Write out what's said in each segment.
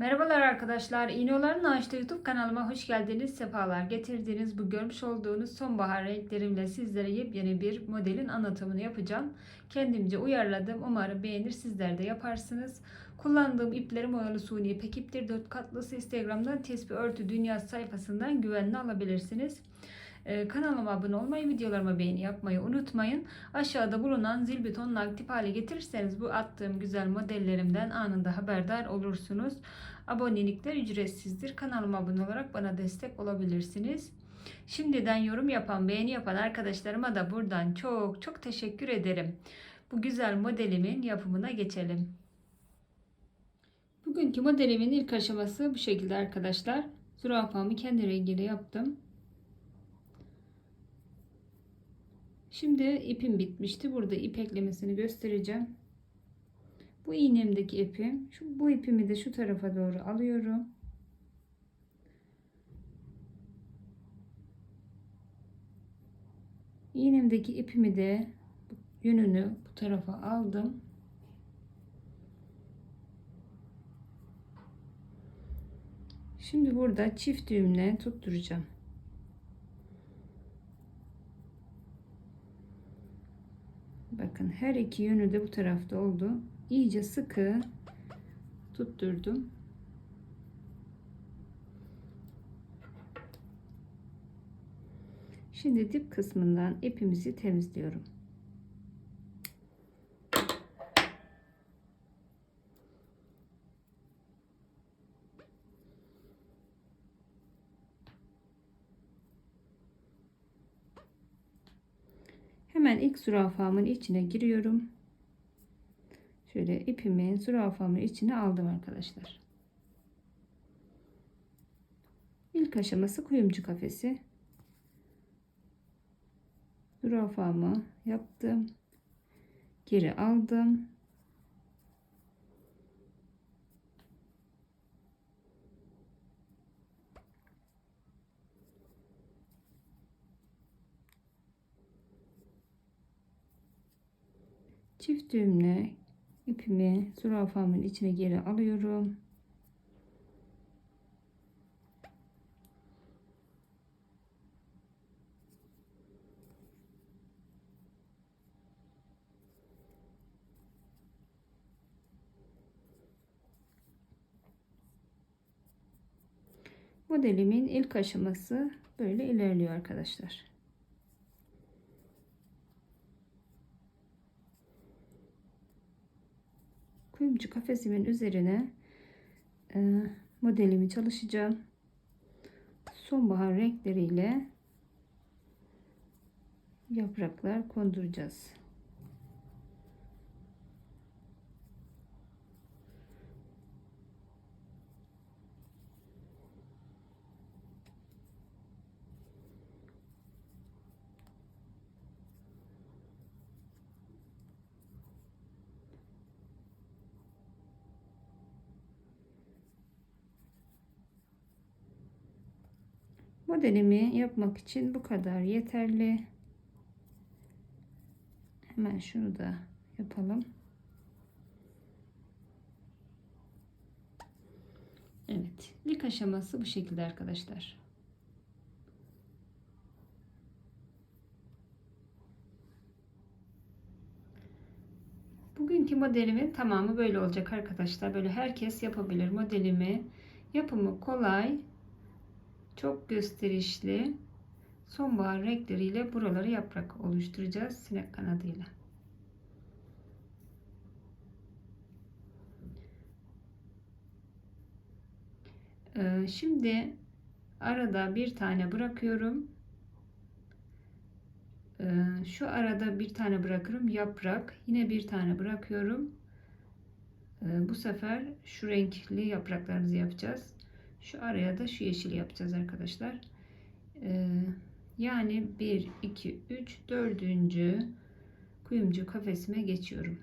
Merhabalar arkadaşlar. İğneoların Ağaçta YouTube kanalıma hoş geldiniz. Sefalar getirdiniz. Bu görmüş olduğunuz sonbahar renklerimle sizlere yepyeni bir modelin anlatımını yapacağım. Kendimce uyarladım. Umarım beğenir sizler de yaparsınız. Kullandığım iplerim oyalı suni ipek iptir. 4 katlısı Instagram'dan tespih örtü dünya sayfasından güvenli alabilirsiniz. Ee, kanalıma abone olmayı, videolarıma beğeni yapmayı unutmayın. Aşağıda bulunan zil butonunu aktif hale getirirseniz bu attığım güzel modellerimden anında haberdar olursunuz. Abonelikler ücretsizdir. Kanalıma abone olarak bana destek olabilirsiniz. Şimdiden yorum yapan, beğeni yapan arkadaşlarıma da buradan çok çok teşekkür ederim. Bu güzel modelimin yapımına geçelim. Bugünkü modelimin ilk aşaması bu şekilde arkadaşlar. Zürafamı kendi rengiyle yaptım. Şimdi ipim bitmişti. Burada ip eklemesini göstereceğim. Bu iğnemdeki ipim. Şu, bu ipimi de şu tarafa doğru alıyorum. İğnemdeki ipimi de yönünü bu tarafa aldım. Şimdi burada çift düğümle tutturacağım. Bakın her iki yönü de bu tarafta oldu. İyice sıkı tutturdum. Şimdi dip kısmından ipimizi temizliyorum. Hemen ilk zürafamın içine giriyorum. Şöyle ipimi zürafamın içine aldım arkadaşlar. İlk aşaması kuyumcu kafesi. Zürafamı yaptım. Geri aldım. Çift düğümle ipimi zürafamın içine geri alıyorum. Modelimin ilk aşaması böyle ilerliyor arkadaşlar. Kuyumcu kafesimin üzerine e, modelimi çalışacağım. Sonbahar renkleriyle yapraklar konduracağız. Modelimi yapmak için bu kadar yeterli. Hemen şunu da yapalım. Evet. ilk aşaması bu şekilde arkadaşlar. Bugünkü modelimin tamamı böyle olacak arkadaşlar. Böyle herkes yapabilir modelimi. Yapımı kolay çok gösterişli sonbahar renkleriyle buraları yaprak oluşturacağız sinek kanadıyla. Ee, şimdi arada bir tane bırakıyorum. Ee, şu arada bir tane bırakırım yaprak. Yine bir tane bırakıyorum. Ee, bu sefer şu renkli yapraklarımızı yapacağız. Şu araya da şu yeşil yapacağız arkadaşlar. Ee, yani 1, 2, 3, 4. kuyumcu kafesime geçiyorum.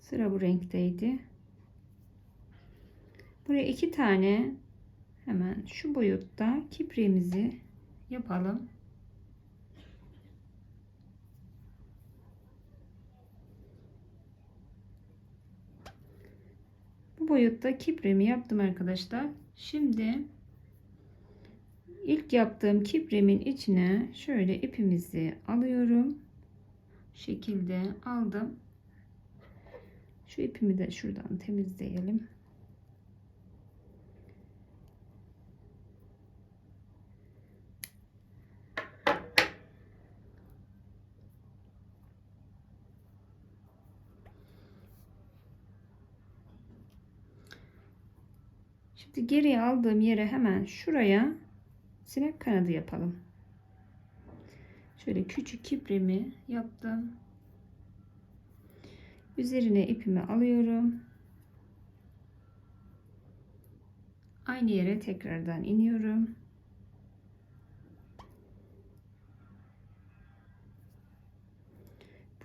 Sıra bu renkteydi. Buraya iki tane Hemen şu boyutta kipriğimizi yapalım. Bu boyutta kipremi yaptım arkadaşlar. Şimdi ilk yaptığım kipremin içine şöyle ipimizi alıyorum. Şekilde aldım. Şu ipimi de şuradan temizleyelim. Şimdi geriye aldığım yere hemen şuraya sinek kanadı yapalım. Şöyle küçük kipremi yaptım. Üzerine ipimi alıyorum. Aynı yere tekrardan iniyorum.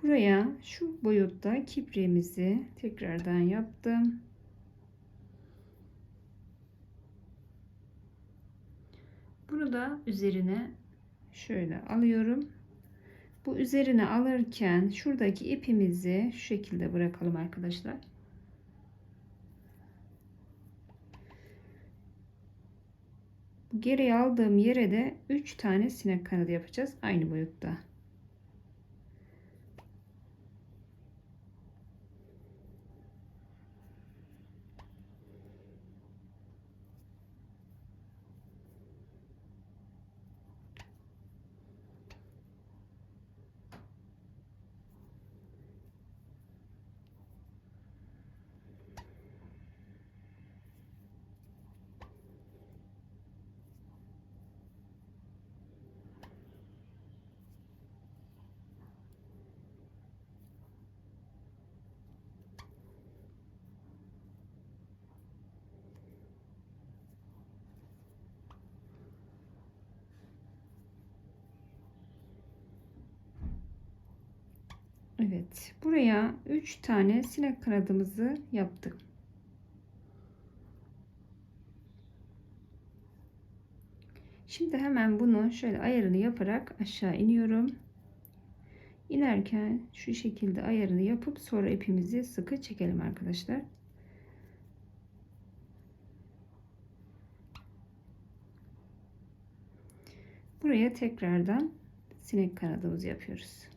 Buraya şu boyutta kipriğimizi tekrardan yaptım. Bunu da üzerine şöyle alıyorum. Bu üzerine alırken şuradaki ipimizi şu şekilde bırakalım arkadaşlar. Geri aldığım yere de 3 tane sinek kanadı yapacağız aynı boyutta. Evet. Buraya 3 tane sinek kanadımızı yaptık. Şimdi hemen bunu şöyle ayarını yaparak aşağı iniyorum. İnerken şu şekilde ayarını yapıp sonra ipimizi sıkı çekelim arkadaşlar. Buraya tekrardan sinek kanadımızı yapıyoruz.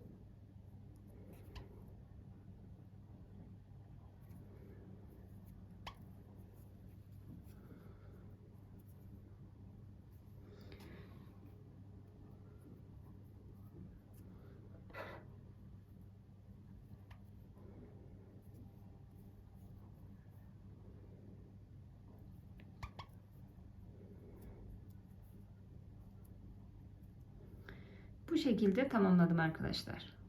Bu şekilde tamamladım arkadaşlar.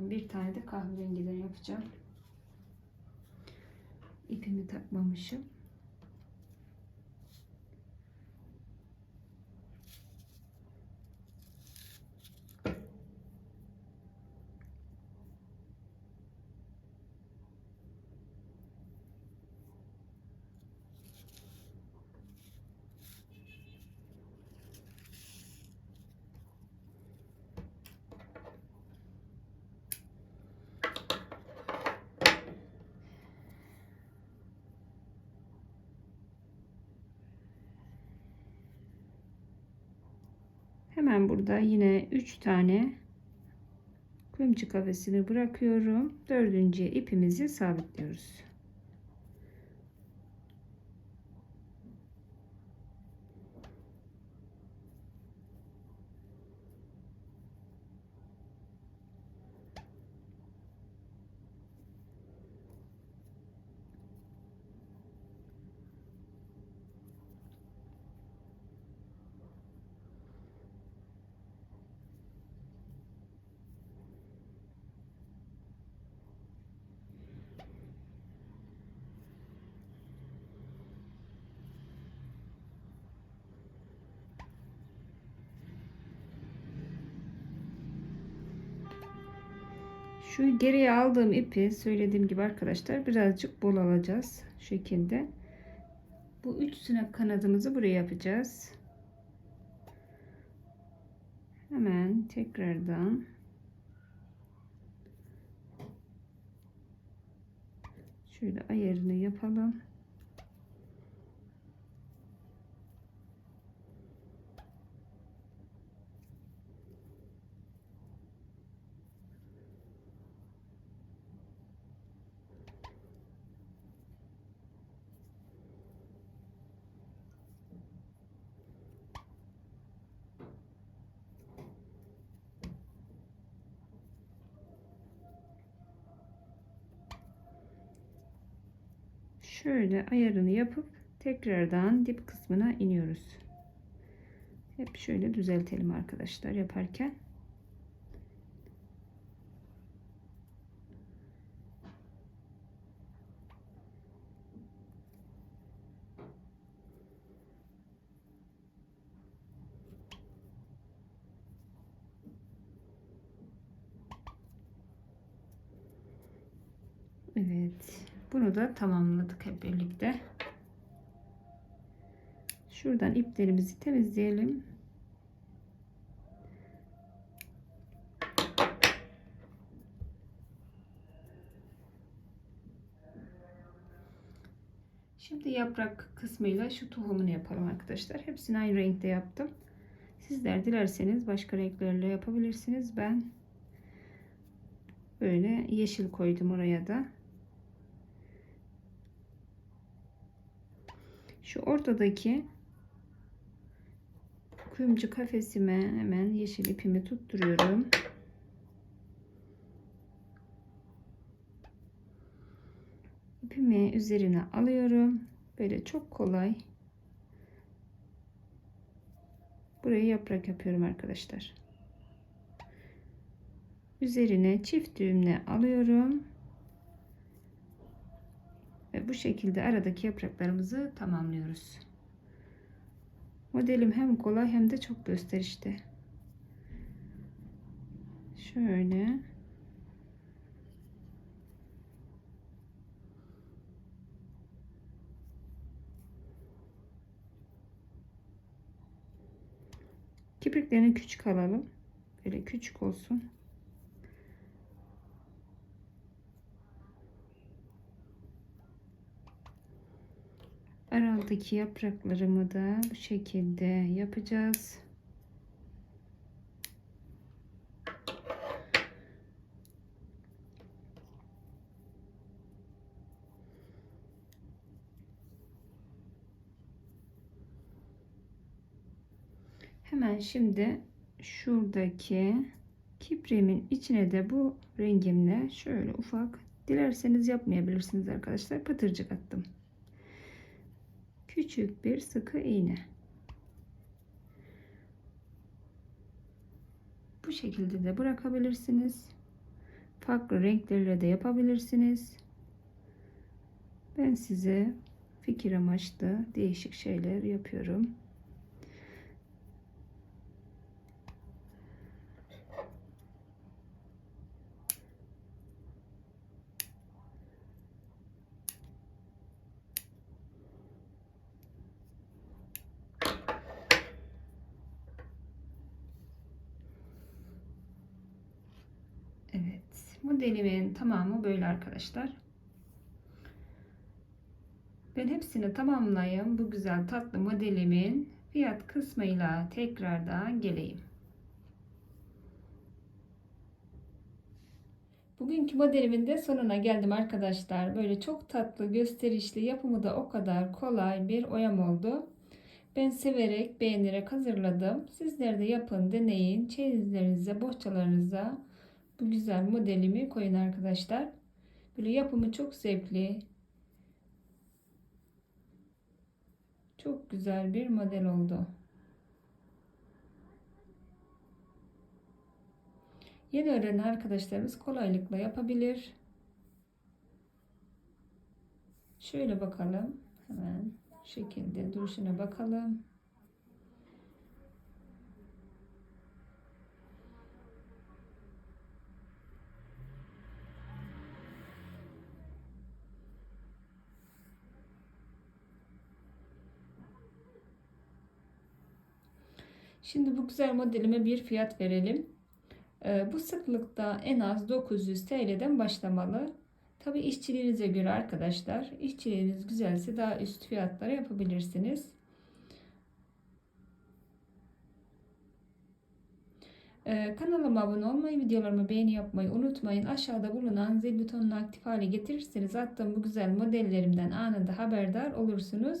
Bir tane de kahverengiden yapacağım. İpimi takmamışım. Hemen burada yine 3 tane kuyumcu kafesini bırakıyorum. Dördüncü ipimizi sabitliyoruz. Şu geriye aldığım ipi söylediğim gibi arkadaşlar birazcık bol alacağız. Şekilde. Bu üç sinek kanadımızı buraya yapacağız. Hemen tekrardan şöyle ayarını yapalım. Şöyle ayarını yapıp tekrardan dip kısmına iniyoruz. Hep şöyle düzeltelim arkadaşlar yaparken. Evet. Bunu da tamamladık hep birlikte. Şuradan iplerimizi temizleyelim. Şimdi yaprak kısmıyla şu tohumunu yapalım arkadaşlar. Hepsini aynı renkte yaptım. Sizler dilerseniz başka renklerle yapabilirsiniz. Ben böyle yeşil koydum oraya da. Şu ortadaki kuyumcu kafesime hemen yeşil ipimi tutturuyorum. İpimi üzerine alıyorum. Böyle çok kolay. Burayı yaprak yapıyorum arkadaşlar. Üzerine çift düğümle alıyorum. Ve bu şekilde aradaki yapraklarımızı tamamlıyoruz. Modelim hem kolay hem de çok gösterişli. Şöyle. Kipriklerini küçük alalım. Böyle küçük olsun. Araldaki yapraklarımı da bu şekilde yapacağız. Hemen şimdi şuradaki kiprimin içine de bu rengimle şöyle ufak dilerseniz yapmayabilirsiniz arkadaşlar pıtırcık attım küçük bir sıkı iğne. Bu şekilde de bırakabilirsiniz. Farklı renklerle de yapabilirsiniz. Ben size fikir amaçlı değişik şeyler yapıyorum. Modelimin tamamı böyle arkadaşlar. Ben hepsini tamamlayayım. Bu güzel tatlı modelimin fiyat kısmıyla tekrardan geleyim. Bugünkü modelimin de sonuna geldim arkadaşlar. Böyle çok tatlı, gösterişli, yapımı da o kadar kolay bir oyam oldu. Ben severek, beğenerek hazırladım. Sizler de yapın, deneyin. Çeyizlerinize, bohçalarınıza bu güzel modelimi koyun arkadaşlar. Böyle yapımı çok zevkli. Çok güzel bir model oldu. Yeni öğrenen arkadaşlarımız kolaylıkla yapabilir. Şöyle bakalım. Hemen şekilde duruşuna bakalım. Şimdi bu güzel modelime bir fiyat verelim. Ee, bu sıklıkta en az 900 TL'den başlamalı. Tabi işçiliğinize göre arkadaşlar. işçiliğiniz güzelse daha üst fiyatlara yapabilirsiniz. Ee, kanalıma abone olmayı, videolarımı beğeni yapmayı unutmayın. Aşağıda bulunan zil butonunu aktif hale getirirseniz attığım bu güzel modellerimden anında haberdar olursunuz.